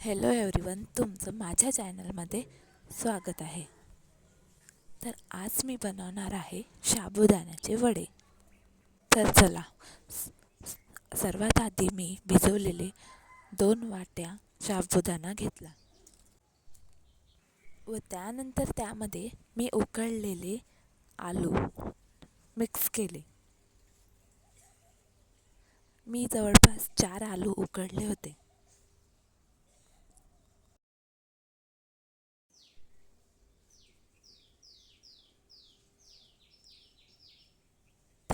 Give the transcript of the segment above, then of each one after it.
Hello everyone तुमचं माझ्या चॅनलमध्ये स्वागत आहे. तर आज मी बनवणार आहे साबुदाण्याचे वडे. तर चला सर्वात आधी मी भिजवलेले दोन वाट्या साबुदाणा घेतला. व त्यानंतर त्यामध्ये मी उकळलेले आलू मिक्स केले. मी जवळपास चार आलू उकडले होते.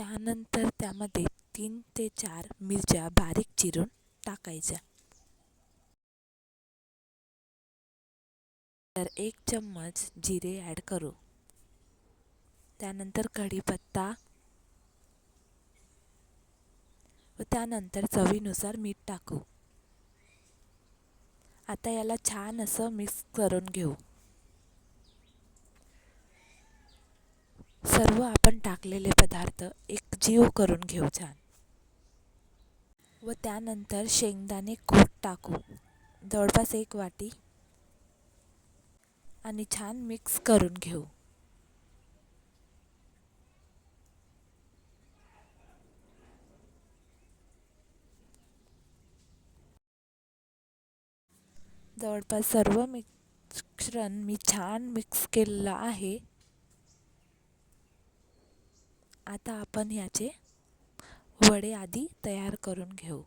त्यानंतर त्यामध्ये तीन ते चार मिरच्या बारीक चिरून टाकायच्या. तर एक चम्मच जिरे ॲड करू. त्यानंतर कढीपत्ता. व त्यानंतर चवीनुसार मीठ टाकू. आता याला छान असं मिक्स करून घेऊ सर्व आपण टाकलेले पदार्थ एकजीव करून घेऊ छान. व त्यानंतर शेंगदाणे कूट टाकू. जवळपास एक वाटी. आणि छान मिक्स करून घेऊ. जवळपास सर्व मिश्रण मी छान मिक्स केलेलं आहे. आता आपण याचे वडे आधी तयार करून घेऊ.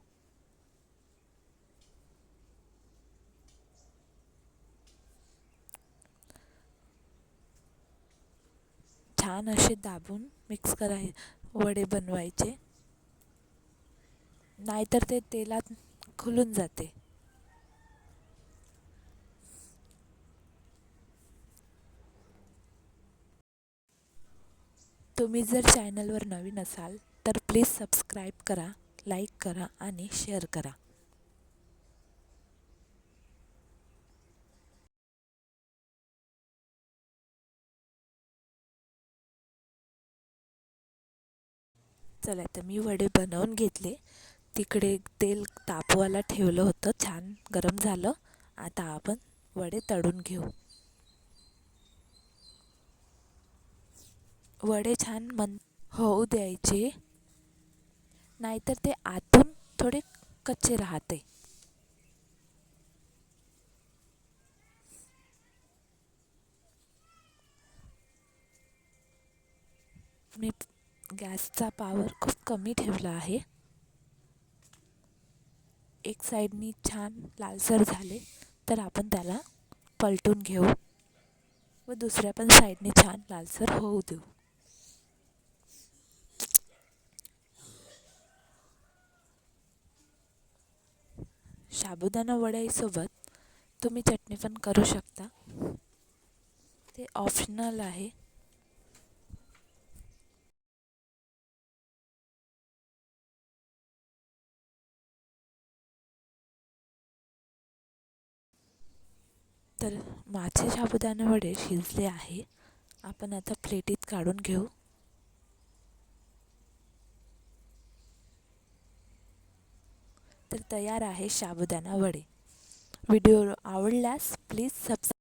छान असे दाबून मिक्स कराय वडे बनवायचे. नाहीतर ते तेलात खुलून जाते. तुम्ही जर चॅनलवर नवीन असाल तर प्लीज सबस्क्राईब करा लाईक करा आणि शेअर करा. चला तर मी वडे बनवून घेतले. तिकडे तेल तापवायला ठेवलं होतं छान गरम झालं. आता आपण वडे तळून घेऊ. वडे छान मन होऊ द्यायचे. नाहीतर ते आतून थोडे कच्चे राहते. मी गॅसचा पावर खूप कमी ठेवला आहे. एक साईडनी छान लालसर झाले तर आपण त्याला पलटून घेऊ. व दुसऱ्या पण साईडने छान लालसर होऊ देऊ. साबुदाणा वड्यासोबत तुम्ही चटणी पण करू शकता. ते ऑप्शनल आहे. तर माझे साबुदाणा वडे शिजले आहे. आपण आता प्लेटीत काढून घेऊ. तयार आहे साबुदाणा वडे. व्हिडिओ आवडल्यास प्लीज सबस्क्राईब